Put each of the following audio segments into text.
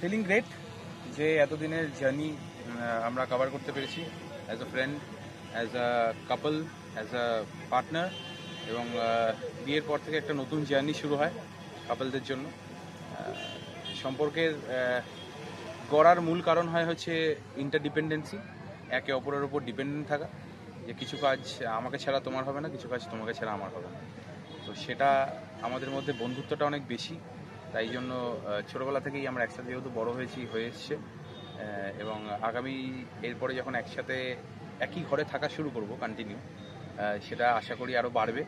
Feeling great যে এতদিনের journey আমরা কভার করতে পেরেছি as a friend as a couple as a partner এবং বিয়ের পর থেকে একটা নতুন জার্নি শুরু হয় কাপলদের জন্য। সম্পর্কের গড়ার মূল কারণ হয় হচ্ছে ইন্টারডিপেন্ডেন্সি একে অপরের উপর ডিপেন্ডেন্ট থাকা। যে কিছু কাজ আমাকে ছাড়া তোমার হবে না, কিছু কাজ তোমাকে ছাড়া আমার হবে না। তো সেটা আমাদের মধ্যে বন্ধুত্বটা অনেক বেশি। তাই জন্য ছোটবেলা থেকেই আমরা একসাথে যেহেতু বড় হয়েছি, হয়ে এসছে এবং আগামী, এরপরে যখন একসাথে একই ঘরে থাকা শুরু করব কন্টিনিউ সেটা আশা করি আরও বাড়বে।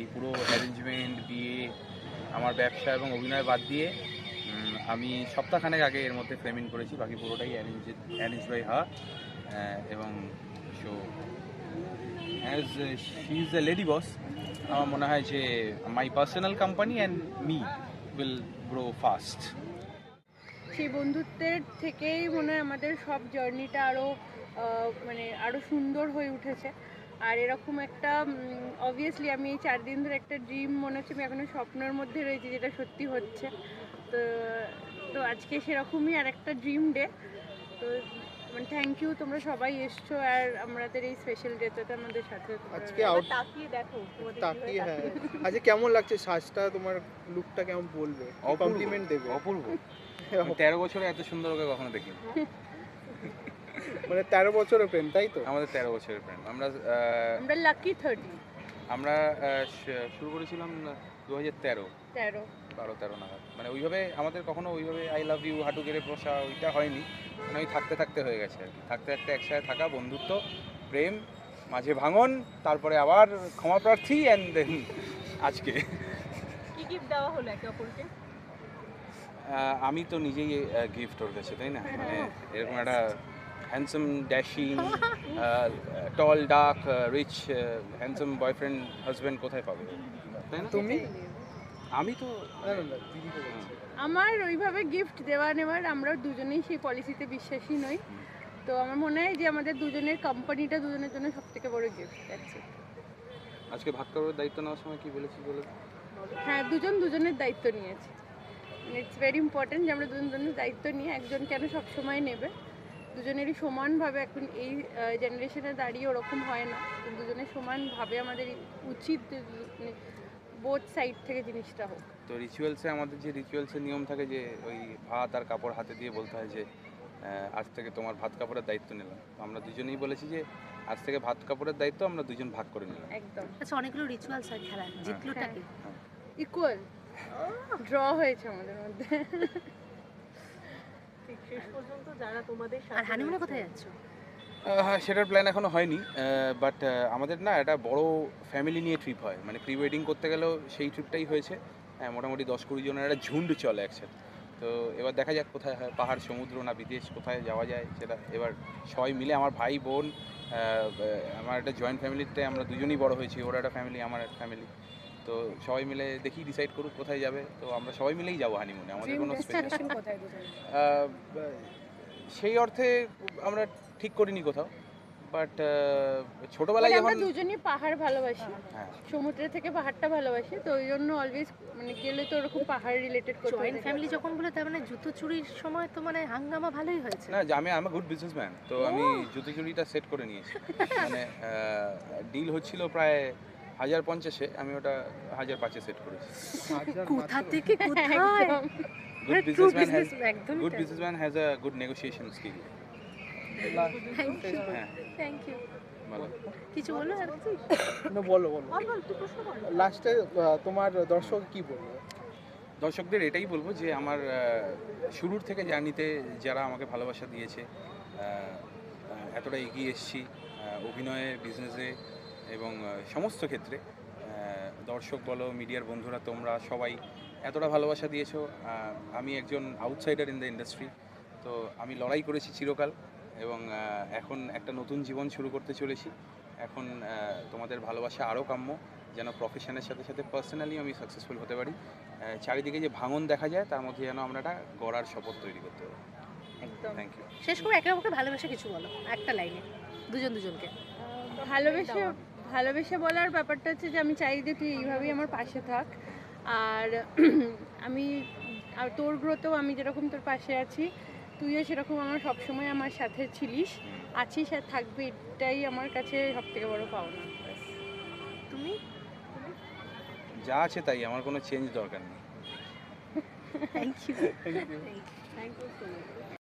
এই পুরো অ্যারেঞ্জমেন্ট বিয়ে আমার ব্যবসা এবং অভিনয় বাদ দিয়ে আমি সপ্তাহখানেক আগে এর মধ্যে ফ্রেমিং করেছি, বাকি পুরোটাই অ্যারেঞ্জ অ্যারেঞ্জ বাই হা এবং so as she is the lady boss আমার মনে হয় যে my personal company and me will grow fast সেই বন্ধুত্বের থেকেই মনে হয় আমাদের সব জার্নিটা আরও মানে আরও সুন্দর হয়ে উঠেছে। আর এরকম একটা অবভিয়াসলি আমি এই চার দিন ধরে একটা ড্রিম মনে হচ্ছে আমি এখনও স্বপ্নের মধ্যে রয়েছি যেটা সত্যি হচ্ছে। তো তো আজকে সেরকমই আর একটা ড্রিম ডে তো মানে থ্যাংক ইউ তোমরা সবাই এসছো আর আমাদের এই স্পেশাল ডেটাতে আমাদের সাথে আজকে আউট তাকিয়ে দেখো তাকিয়ে হ্যাঁ। আজকে কেমন লাগছে সাজটা? তোমার লুকটা কেমন বলবে। কমপ্লিমেন্ট দেবে? অপূর্ব। তেরো বছরে এত সুন্দর ওকে কখনো দেখিনি। মানে তেরো বছরের প্রেম তাই তো? আমাদের তেরো বছরের প্রেম আমরা আমরা লাকি থার্টি আমরা শুরু করেছিলাম দু হাজার তেরো। তেরো। বারো তেরো নাগাদ। মানে ওইভাবে আমাদের কখনো ওইভাবে আই লাভ ইউ হাঁটু গেড়ে বসা ওইটা হয়নি। মানে ওই থাকতে থাকতে হয়ে গেছে আর কি। থাকতে থাকতে একসাথে থাকা বন্ধুত্ব প্রেম মাঝে ভাঙন তারপরে আবার ক্ষমা প্রার্থী অ্যান্ড দেন আজকে। কি গিফট দেওয়া হলো একে অপরকে? আমি তো নিজেই গিফট ওর কাছে তাই না? মানে এরকম একটা handsome dashing tall dark rich handsome boyfriend husband কোথায় পাবে? তাই না? তুমি? আমি তো। আমার ওইভাবে গিফট দেওয়া নেওয়ার আমরা দুজনেই সেই পলিসিতে বিশ্বাসী নই। তো আমার মনে হয় যে আমাদের দুজনের কোম্পানিটা দুজনের জন্য সব থেকে বড় গিফট আজকে ভাত খাবারের দায়িত্ব নেওয়ার সময় কি বলেছি বলে? হ্যাঁ দুজন দুজনের দায়িত্ব নিয়েছে। ইটস ভেরি ইম্পর্টেন্ট যে আমরা দুজন দুজনের দায়িত্ব নিয়ে একজন কেন সব সময় নেবে। দুজনেরই সমানভাবে এখন এই জেনারেশনে দাঁড়িয়ে ওরকম হয় না। দুজনের সমানভাবে আমাদের উচিত বোথ সাইড থেকে জিনিসটা হোক। তো রিচুয়ালসে আমাদের যে রিচুয়ালসের নিয়ম থাকে যে ওই ভাত আর কাপড় হাতে দিয়ে বলতে হয় যে আজ থেকে তোমার ভাত কাপড়ের দায়িত্ব নিলাম। আমরা দুজনেই বলেছি যে আজ থেকে ভাত কাপড়ের দায়িত্ব আমরা দুজন ভাগ করে নিলাম। একদম। আচ্ছা অনেকগুলো রিচুয়ালস হয় খেলার জিতলোটা কি? ইকুয়াল ড্র হয়েছে আমাদের মধ্যে। ঠিক শেষ পর্যন্ত যারা তোমাদের আর সাথে হানিমুনে কোথায় যাচ্ছ? হ্যাঁ সেটার প্ল্যান এখনও হয়নি। বাট আমাদের না একটা বড় ফ্যামিলি নিয়ে ট্রিপ হয়। মানে প্রি ওয়েডিং করতে গেলেও সেই ট্রিপটাই হয়েছে। হ্যাঁ মোটামুটি দশ কুড়ি জনের একটা ঝুন্ড চলে একসাথে। তো এবার দেখা যাক কোথায় হয়। পাহাড় সমুদ্র না বিদেশ কোথায় যাওয়া যায় সেটা এবার সবাই মিলে আমার ভাই বোন আমার একটা জয়েন্ট ফ্যামিলিতে আমরা দুজনেই বড় হয়েছি। ওরা একটা ফ্যামিলি আমার একটা ফ্যামিলি তো সবাই মিলে দেখি ডিসাইড করুক কোথায় যাবে। তো আমরা সবাই মিলেই যাব হানিমুনে আমাদের কোনো সেই অর্থে আমরা ঠিক করিনি কোথাও বাট ছোটবেলায় আমরা যখন দুজনই পাহাড় ভালোবাসি হ্যাঁ সমুদ্রের থেকে পাহাড়টা ভালোবাসি তো ওই জন্য অলওয়েজ মানে গেলে তো ওরকম পাহাড় রিলেটেড করতে জয়েন্ট ফ্যামিলি যখন বলে তার মানে জুতো চুরির সময় তো মানে হাঙ্গামা ভালোই হয়েছে। না যে আমি আমার গুড বিজনেসম্যান তো আমি জুতো চুরিটা সেট করে নিয়েছি। মানে ডিল হচ্ছিল প্রায় হাজার পঞ্চাশে আমি ওটা হাজার পাঁচে সেট করেছি। কোথা থেকে কোথায়? হ্যাজ বিজনেস একদমই good businessman has a good negotiation skill thank হ্যাঁ থ্যাংক ইউ কিছু বলো আর? না, বলো বলো। লাস্টে তোমার দর্শক কি বলবে? দর্শকদের এটাই বলব যে আমার শুরুর থেকে জার্নিতে যারা আমাকে ভালোবাসা দিয়েছে এতটা এগিয়ে এসেছি অভিনয়ে বিজনেসে এবং সমস্ত ক্ষেত্রে দর্শক বলো মিডিয়ার বন্ধুরা তোমরা সবাই এতটা ভালোবাসা দিয়েছ। আমি একজন আউটসাইডার ইন দ্য ইন্ডাস্ট্রি তো আমি লড়াই করেছি চিরকাল এবং এখন একটা নতুন জীবন শুরু করতে চলেছি। এখন তোমাদের ভালোবাসা আরও কাম্য যেন প্রফেশনের সাথে সাথে পার্সোনালি আমি সাকসেসফুল হতে পারি। চারিদিকে যে ভাঙন দেখা যায় তার মধ্যে যেন আমরা একটা গড়ার শপথ তৈরি করতে পারি। একদম। থ্যাংক ইউ শেষ করে একে অপরকে ভালোবেসে কিছু বলো একটা লাইনে দুজন দুজনকে। ভালোবেসে ভালোবেসে বলার ব্যাপারটা হচ্ছে যে আমি চাই যে তুই এইভাবেই আমার পাশে থাক। আর আমি আর তোর গ্রোথেও আমি যেরকম তোর পাশে আছি তুইও সেরকম আমার সবসময় আমার সাথে ছিলিস। আছিস আর থাকবে এটাই আমার কাছে সব থেকে বড় পাওনা। তুমি? যা আছে তাই আমার কোনো চেঞ্জ দরকার নেই। Thank you. Thank you so much